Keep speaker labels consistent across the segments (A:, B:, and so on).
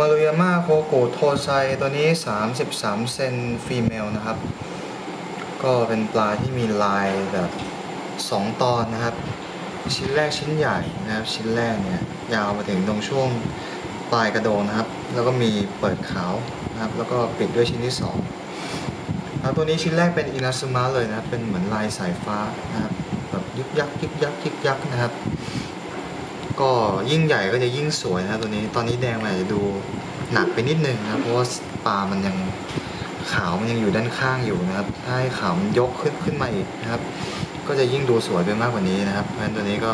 A: มารุยาม่าโคโกโทไซตัวนี้ 33 เซนฟีเมลนะครับ ก็เป็นปลาที่มีลายแบบ 2 ตอนนะครับ ชิ้นแรกชิ้นใหญ่นะครับ ชิ้นแรกเนี่ย ยาวมาถึงตรงช่วงปลายกระโดงนะครับ แล้วก็มีเปิดขาวนะครับ แล้วก็ปิดด้วยชิ้นที่ 2 แล้วตัวนี้ชิ้นแรกเป็นอินาซึมะเลยนะครับ เป็นเหมือนลายสายฟ้านะครับ แบบยึกยักยึกยักยึกยักนะครับ ก็ยิ่งใหญ่ก็จะยิ่งสวยนะตัวนี้ ตอนนี้แดงมันอาจจะดูหนักไปนิดนึงนะเพราะว่าปลามันยังขาวมันยังอยู่ด้านข้างอยู่นะครับ ถ้าให้ขาวมันยกขึ้นขึ้นมาอีกนะครับ ก็จะยิ่งดูสวยไปมากกว่านี้นะครับ เพราะฉะนั้นตัวนี้ก็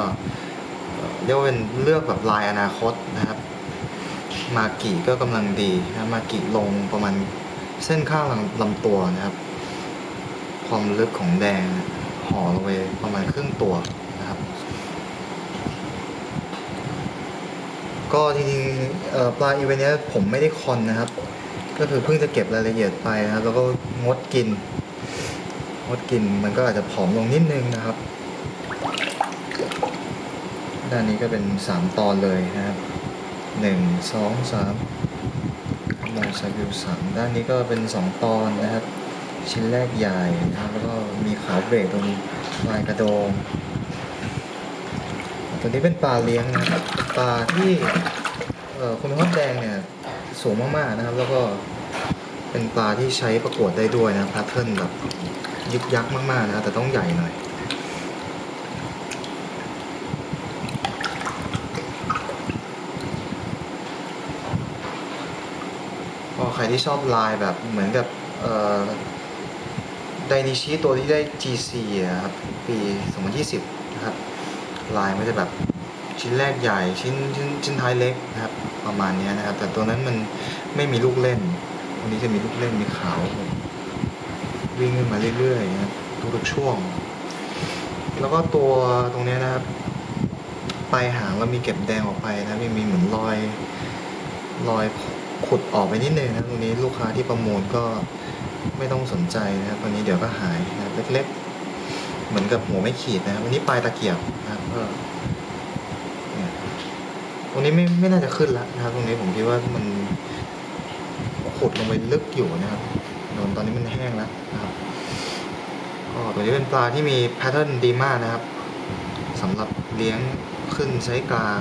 A: เอ่อเรียกว่าเป็นเลือกแบบลายอนาคตนะครับ มากิก็กำลังดีนะมากิลงประมาณเส้นข้างลำลำตัวนะครับ ความลึกของแดงห่อลงไปประมาณครึ่งตัวนะครับ ก็จริงๆปลาอีเวนต์นี้ผมไม่ได้คอนนะครับ ก็คือเพิ่งจะเก็บรายละเอียดไปนะครับ แล้วก็งดกิน งดกินมันก็อาจจะผอมลงนิดนึงนะครับ ด้านนี้ก็เป็นสามตอนเลยนะครับหนึ่งสองสามมองซาบิวสามด้านนี้ก็เป็นสองตอนนะครับ ชิ้นแรกใหญ่นะครับ แล้วก็มีขาวเบรกตรงปลายกระโดงตัวนี้เป็นปลาเลี้ยงนะครับ ปลาที่คุณฮอดแดงเนี่ยสูงมากๆนะครับ แล้วก็เป็นปลาที่ใช้ประกวดได้ด้วยนะแพทเทิร์นแบบยึกยักมากๆนะแต่ต้องใหญ่หน่อยก็ใครที่ชอบลายแบบเหมือนกับไดนิชิตัวที่ได้ GC อะครับ ปี 2020 นะครับ ลายมันจะแบบ ชิ้นแรกใหญ่ชิ้นชิ้นชิ้นท้ายเล็กนะครับประมาณนี้นะครับ แต่ตัวนั้นมันไม่มีลูกเล่นวันนี้จะมีลูกเล่นมีขาววิ่งขึ้นมาเรื่อยๆนะครับทุกๆช่วง แล้วก็ตัวตรงนี้นะครับปลายหางเรามีเก็บแดงออกไปนะมีมีเหมือนรอยรอยขุดออกไปนิดนึงนะตรงนี้ลูกค้าที่ประมูลก็ไม่ต้องสนใจนะครับวันนี้เดี๋ยวก็หายนะเล็กๆ เหมือนกับหัวไม่ขีดนะครับวันนี้ปลายตะเกียบนะครับก็เนี่ย ตรงนี้ไม่ไม่น่าจะขึ้นแล้วนะครับ ตรงนี้ผมคิดว่ามันขุดลงไปลึกอยู่นะครับโดนตอนนี้มันแห้งแล้วนะครับก็ตัวนี้เป็นปลาที่มีแพทเทิร์นดีมากนะครับสำหรับเลี้ยงขึ้นไซส์กลาง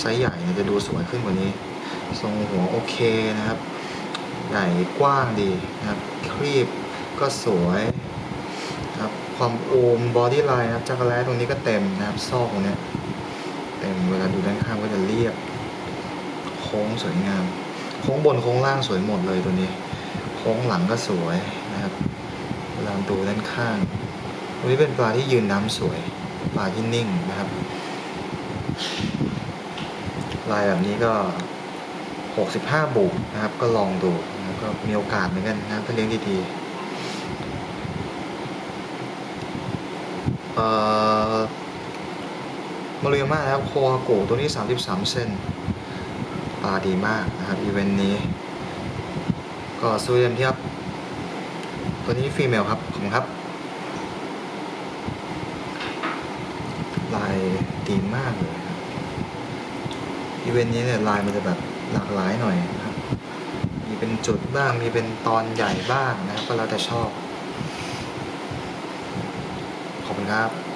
A: ไซส์ใหญ่เนี่ยจะดูสวยขึ้นกว่านี้ ทรงหัวโอเคนะครับ ใหญ่กว้างดีนะครับครีบก็สวยนะครับความโอมบอดี้ไลน์นะครับจักรแล้ตรงนี้ก็เต็มนะครับซอกตรงเนี้ย ลาดูด้านข้างก็จะเรียบ โค้งสวยงาม โค้งบนโค้งล่างสวยหมดเลยตัวนี้ โค้งหลังก็สวยนะครับเวลาดูด้านข้างตัวนี้เป็นปลาที่ยืนน้ำสวย ปลาที่นิ่งนะครับ ลายแบบนี้ก็ 65 บุกนะครับ ก็ลองดูนะก็มีโอกาสเหมือนกันนะถ้าเลี้ยงดีๆเอ่อ มาเรียมานะครับโคฮาโกตัวนี้ 33 เซนปลาดีมากนะครับอีเวนต์นี้ ก็สวยเต็มที่ครับตัวนี้ฟีเมลครับขอบคุณครับ ลายดีมากเลยครับอีเวนต์นี้เนี่ยลายมันจะแบบหลากหลายหน่อยนะครับ มีเป็นจุดบ้างมีเป็นตอนใหญ่บ้างนะครับก็แล้วแต่ชอบ ขอบคุณครับ